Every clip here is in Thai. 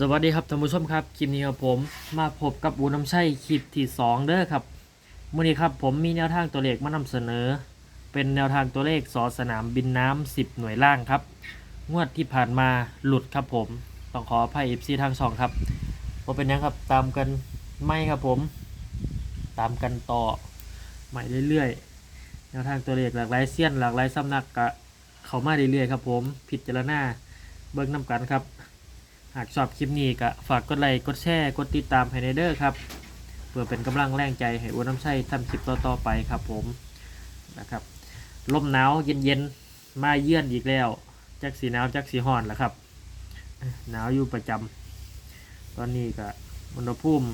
สวัสดีครับท่านผู้ชมครับคลิปนี้ครับผมมาพบกับอูน้ำชัยคลิปที่สองเด้อครับมื่อนี้ครับผมมีแนวทางตัวเลขมานำเสนอ เป็นแนวทางตัวเลขสอสนามบินน้ำ10 หน่วยล่างครับ งวดที่ผ่านมาหลุดครับผมต้องขออภัยเอฟซีทางสองครับว่าเป็นยังครับตามกันไม่ครับผม ตามกันต่อใหม่เรื่อยๆแนวทางตัวเลขหลากหลายเสี้ยนหลากหลายสำนักกะเข้ามาเรื่อยๆครับผมพิจารณาเบิ่งน้ำกันครับากชอบคลิปนี้ก็ฝากกดไลค์กดแชร์กดติดตามให้ในเด้อครับ เพื่อเป็นกำลังแรงใจให้อ้วนน้ำชัยทำคลิปต่อๆไปครับผมนะครับลมหนาวเย็นๆมาเยือนอีกแล้วจักสีหนาวจักสีห่อนแหละครับหนาวอยู่ประจำตอนนี้ก็อุณหภูมิ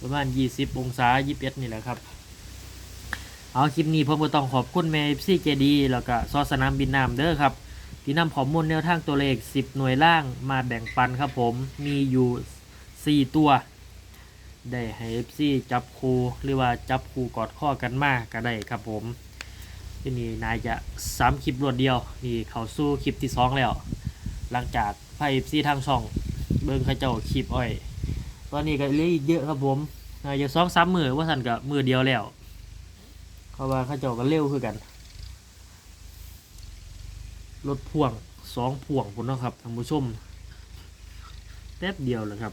ประมาณ 20 องศา 21 นี่แหละครับ เอาคลิปนี้ผมก็ต้องขอบคุณแม่ซี่เจดีแล้วก็ซอสนามบินน้ำเด้อครับ ที่นำข้อมูลแนวทางตัวเลข 10 หน่วยล่างมาแบ่งปันครับผม มีอยู่ 4 ตัว ได้ให้ FC จับคูหรือว่าจับคูกอดข้อกันมากก็ได้ครับผมที่นี่นายจะ3คลิปรวดเดียวนี่เขาสู้คลิปที่2แล้ว หลังจากไพ่ FC ทางช่อง เบิ่งเขาเจ้าคลิปอ้อย ตอนนี้ก็เหลืออีกเยอะครับผมนายจะสองสามมือว่าสันกับมือเดียวแล้วเพราว่าขาเจ้าก็เร็วคือกัน รถพ่วงสองพ่วงคุณนะครับท่านผู้ชมแป๊บเดียวเลยครับ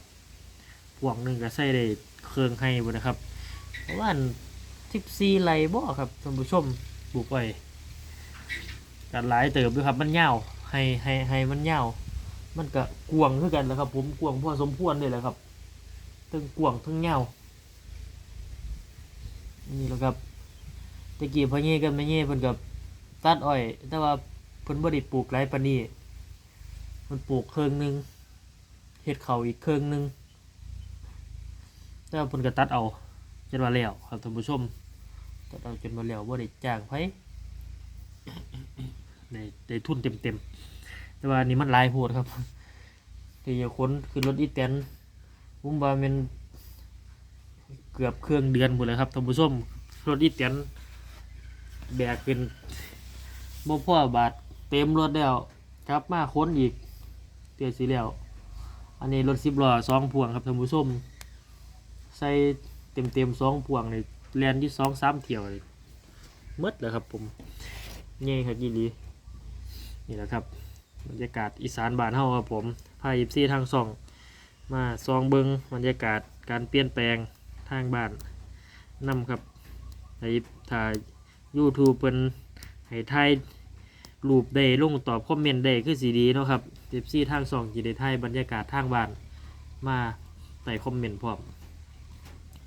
พ่วงหนึ่งก็ใส่ได้เครื่องให้บุนะครับเพราะว่าทิปซีไรบ่ครับท่านผู้ชมบุกไปกันหลายเติบด้วยครับมันเงาวให้ให้ให้มันเงาวมันก็กวางคือกันแล้วครับ ผมกวงพอสมควรเลยแหละครับทั้งกวงทั้งเงาวนี่แหละครับตะกี้พ่อเย่กันแม่เย่เพิ่นกับตัดอ้อย แต่ว่า พิ่นบ่ได้ปลูกหลายปานนี้มันปลูกเครื่องหนึงเฮ็ดเขาอีกเครื่องหนึงแต่ว่าเพิ่นก็ตัดเอาจนว่าแล้วครับท่านผู้ชมตัดเอาจนว่าแล้วบ่ได้จ้างไผได้ได้ทุนเต็มๆแต่ว่านี่มันหลายโพดครับที่จะขนขึ้นรถอีแตนผมว่ามันเกือบเครื่องเดือนหมดเลยครับท่านผู้ชมรถอีแตนแบกเป็นบ่พ่อบาท เต็มรถแล้วครับมาค้นอีกเตียสีแล้ว อันนี้รถสิบล้อสองพวงครับท่านผู้ชมใส่เต็มเต็มสองพวงเลยแลนที่สองสามเที่ยวเลยมดเลยครับผมเง่ครับยี่ลีนี่แหละครับบรรยากาศอีสานบ้านเฮาครับผมพายิบซี่ทางสอง มาซองเบิงบรรยากาศการเปลี่ยนแปลงทางบ้านนำครับในถ่าย YouTube เป็นให้ถ่าย รูปได้ลงตอบคอมเมนต์ได้คือสีดีเนาะครับเจ็บซี่ทางสองจีได้ถ่ายบรรยากาศทางบ้านมาใส่คอมเมนต์พร้อม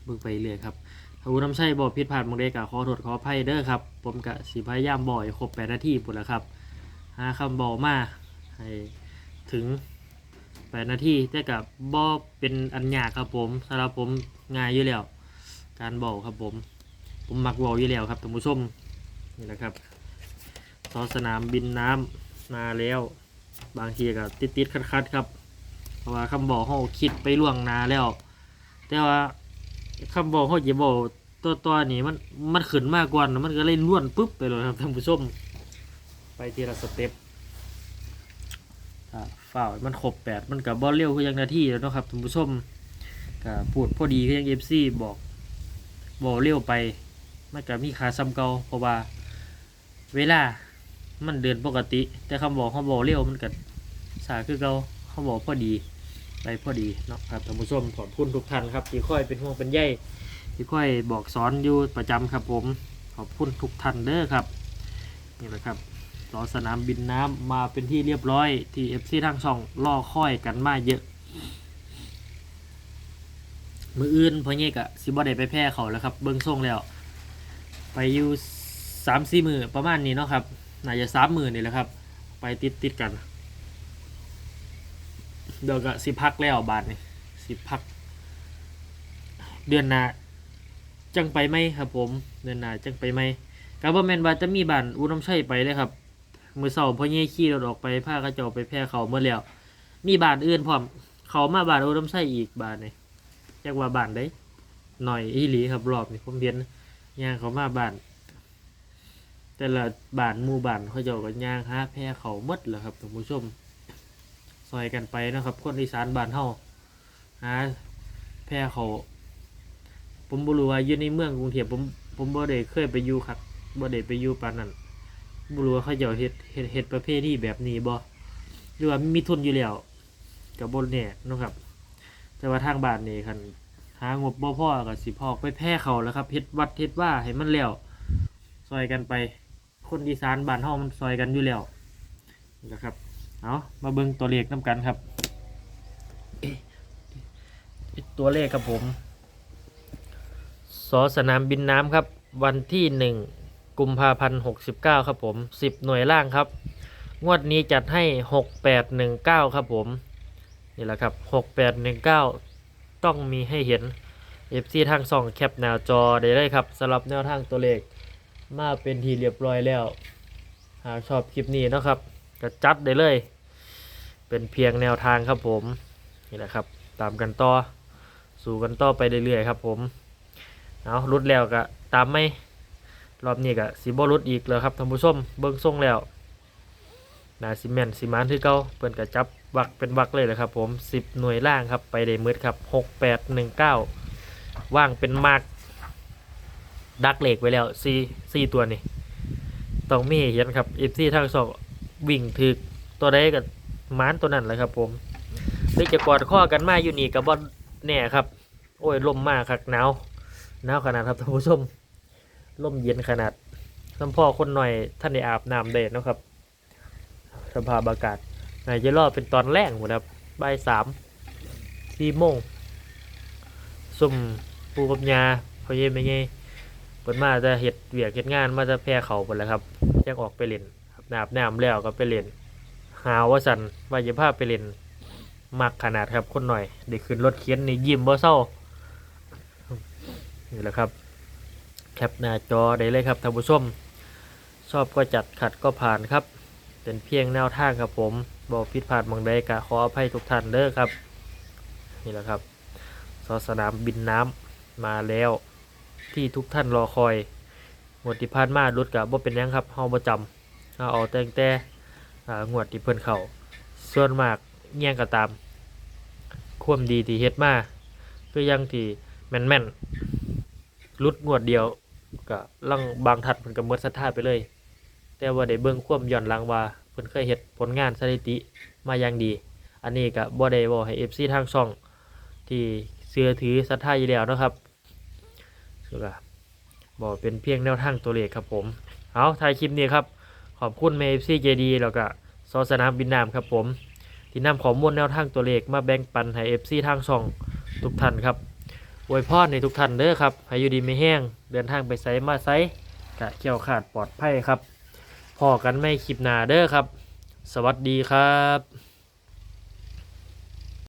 เบิ่งไปเรื่อยครับถ้าผู้นำใช้บอกผิดพลาดบางเดกะขอโทษขออภัยเด้อครับผมกะสิพยายามบ่อยครบแปดนาทีปุ่นแล้วครับหาคำบอกมาให้ถึงแปดนาทีแต่กับบอเป็นอันยากครับผมสำหรับผมง่ายอยู่แล้ว การบอกครับผม ผมมักบอกอยู่แล้วครับท่านผู้ชมนี่แหละครับ ซอสนามบินน้ำมาแล้ว บางทีก็ติดติดคัดคัดๆครับ เพราะว่าคำบอกเขาคิดไปล่วงนาแล้ว แต่ว่าคำบอกเขาจะบอกตัวตัวนี้มันมันขึ้นมากกว่านะมันก็เลยล้วนปุ๊บไปเลยครับท่านผู้ชม ไปทีละสเต็ปถ้าฝ่าวมันครบแปดมันกับบอลเร็วคือยังนาทีแล้วนะครับท่านผู้ชมก็พูดพอดีคือยังเอฟซีบอกบอกเร็วไปมันก็มีค่าซ้ำเก่าเพราะว่าเวลา มันเดินปกติ แต่คำบอกเขาบอกเร็วมันก็สาคือเก่าเขาบอกพอดีไปพอดีเนาะครับท่านผู้ชมขอบคุณทุกท่านครับที่ค่อยเป็นห่วงเป็นใยที่ค่อยบอกสอนอยู่ประจำครับผม ขอบคุณทุกท่านเด้อครับนี่แหละครับรอสนามบินน้ำมาเป็นที่เรียบร้อยที่เอฟซีทั้งช่องล่อค่อยกันมาเยอะ มืออื่นพอเงี้ยกะสิบ่ได้ไปแพร่เขาแล้วครับ เบิ้งส่งแล้ว ไปอยู่สามสี่มือประมาณนี้เนาะครับ น่าจะสามหมือนี่แหละครับ ไปติดติดๆกัน เดี๋ยวก็สิพักแล้วบาทนี่สิพัก เดือนหน้าจังไปไหมครับผม เดือนหน้าจังไปไหมกาบอแมนว่าจะมีบานอุน้ำชัยไปเลยครับมือเสาร์พ่อเงี้ยขี่รถออกไปพาเขาเจ้าไปแพร่เขาเมื่อแล้ว มีบานอื่นพร้อม เขามาบานอุน้ำชัยอีกบานนี่จักว่าบานได้หน่อยอีหลีครับรอบนี้ผมเรียนย่างเขามาบาน แต่ละบ้านหมู่บ้านเขาเจ้าก็ย่างหาแพร่เขาหมดแหล้วครับท่านผู้ชมซอยกันไปนะครับ คนอีสานบ้านเฮาหาแพร่เขาผมบ่รู้ว่าอยู่ในเมืองกรุงเทพผมผมบ่ได้เคยไปอยู่ครับบ่ได้ไปอยู่ปานนั้นบ่รู้ว่าเขาเจ้าเฮ็ดเฮ็ดเฮ็ดประเภทที่แบบนี้บ่หรือว่ามีทุนอยู่แล้วก็บ่แน่เนะครับ แต่ว่าทางบ้านนี่คันหางบบ่พอก็สิพอกไปแพร่เขาแล้วครับเฮ็ดวัดเฮ็ดว่าให้มันแล้วซอยกันไป คนอีสานบ้านเฮามันซอยกันอยู่แล้วนะครับเอามาเบิ่งตัวเลขน้ำกันครับตัวเลขครับผมสอสนามบินน้ำครับ วันที่หนึ่งกุมภาพันธ์หกสิบเก้าครับผมสิบหน่วยล่างครับ งวดนี้จัดให้หกแปดหนึ่งเก้าครับผมนี่แหละครับหกแปดหนึ่งเก้าต้องมีให้เห็น FC ทางส่องแคปหน้าจอได้เลยครับสำหรับแนวทางตัวเลข มาเป็นทีเรียบร้อยแล้ว หากชอบคลิปนี้นะครับก็จัดได้เลย เป็นเพียงแนวทางครับผม นี่แหละครับ ตามกันต่อ สู่กันต่อไปเรื่อยๆครับผม เอารุดแล้วก็ตามไม่รอบนี้ก็สีบอรุดอีกแล้วครับท่านผู้ชมเบิ้งทรงแล้วนาซีเมนซีมานคือเก่าเพิ่นก็จับวักเป็นวักเลยเลยครับผม 10 หน่วยล่างครับ ไปได้มืดครับ 6819 ว่างเป็นมาก ดักเหล็กไว้แล้ว4 4ตัวนี่ต้องมีเห็นครับ FC ทางสองวิ่งถึกตัวใดกับม้านตัวนั้นแหละครับผมหรือจะกอดข้อกันมาอยู่นี่กับบอลแน่ครับ โอ้ยลมมากครับหนาวหนาวขนาดครับท่านผู้ชมลมเย็นขนาดสัมพ่อคนหน่อยท่านได้อาบน้ำเดดนะครับสภาพอากาศไหนจะรอเป็นตอนแรกหมดครับบ่ายสามสี่โมงซุ่มปูปัญญาพอเย็นไม่ไง เปิดมาจะเห็ดเวียกเห็ดงานมาจะแพร่เขาหมดแล้วครับยังออกไปเล่นครับน้ำน้ำแล้วก็ไปเล่นหาว่าสันว่าจะพาไปเล่นมักขนาดครับคนหน่อยได้ขึ้นรถเข็นนี่ยิ้มบ่เศร้านี่แหละครับแคปหน้าจอได้เลยครับท่านผู้ชมชอบก็จัดขัดก็ผ่านครับ เป็นเพียงแนวทางครับผมบอกผิดพลาดบางใดกะขออภัยทุกท่านเด้อครับ นี่แหละครับสอสนามบินน้ำมาแล้ว ที่ทุกท่านรอคอยงวดที่ผ่านมารุดกับบ่เป็นหยังครับเฮาบ่จำเอาเอาแต่งแต่งวดที่เพิ่นเข้าส่วนมากเงี้ยงก็ตาม ความดีที่เฮ็ดมาคืออยังที่แม่นๆรุดงวดเดียวก็ลังบางทัดเพิ่นก็หมดศรัทธาไปเลย แต่ว่าได้เบิ่งความย้อนหลังว่าเพิ่นเคยเฮ็ดผลงานสถิติมาอย่างดี อันนี้ก็บ่ได้บอกให้ FC ทางช่อง ที่เชื่อถือศรัทธาอยู่แล้วนะครับ คือว่าบอกเป็นเพียงแนวทางตัวเลขครับผม เอาถ่ายคลิปนี้ครับ ขอบคุณเมฟซีเจดีแล้วก็ซอสนามบินน้ำครับผม ที่นำข้อมูลแนวทางตัวเลขมาแบ่งปันให้ FC ทางช่องทุกท่านครับอวยพรในทุกท่านเด้อครับให้อยู่ดีไม่แห้ง เดินทางไปไสมาไสกะเกี่ยวขาดปลอดภัยครับพอกันไม่คลิปหนาเด้อครับ สวัสดีครับ